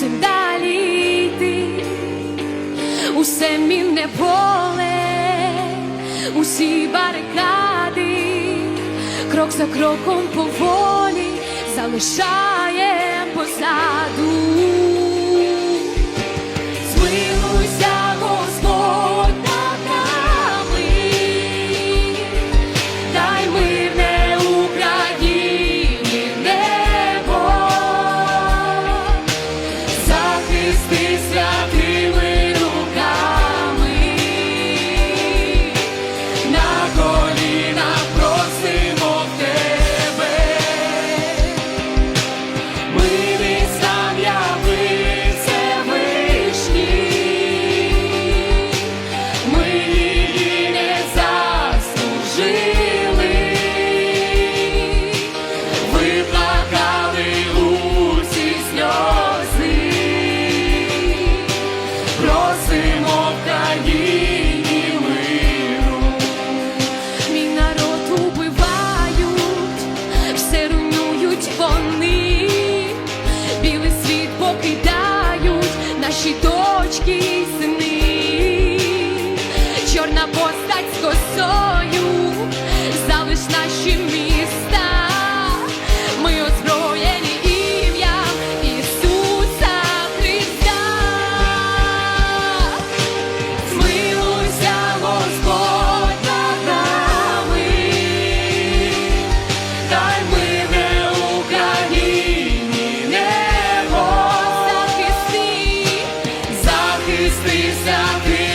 мусим далі йти, усе мінне поле, усі барикади, крок за кроком поволі залишаєм позаду. Христи, за ти.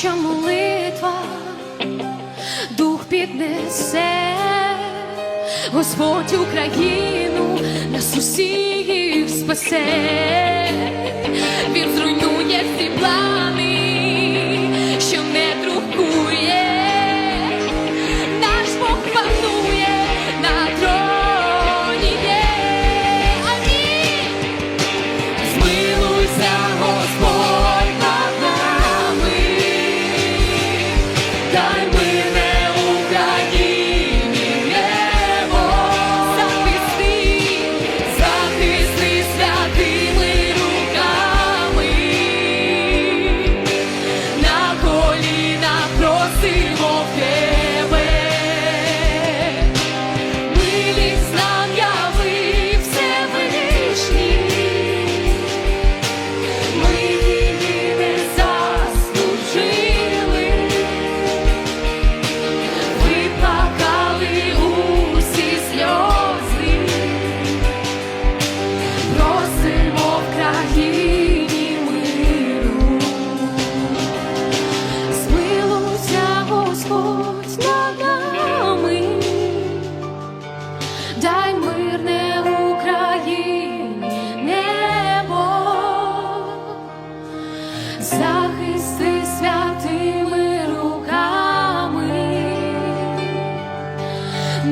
що молитва дух піднесе, Господь Україну нас усіх спасе. Він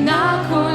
на кого.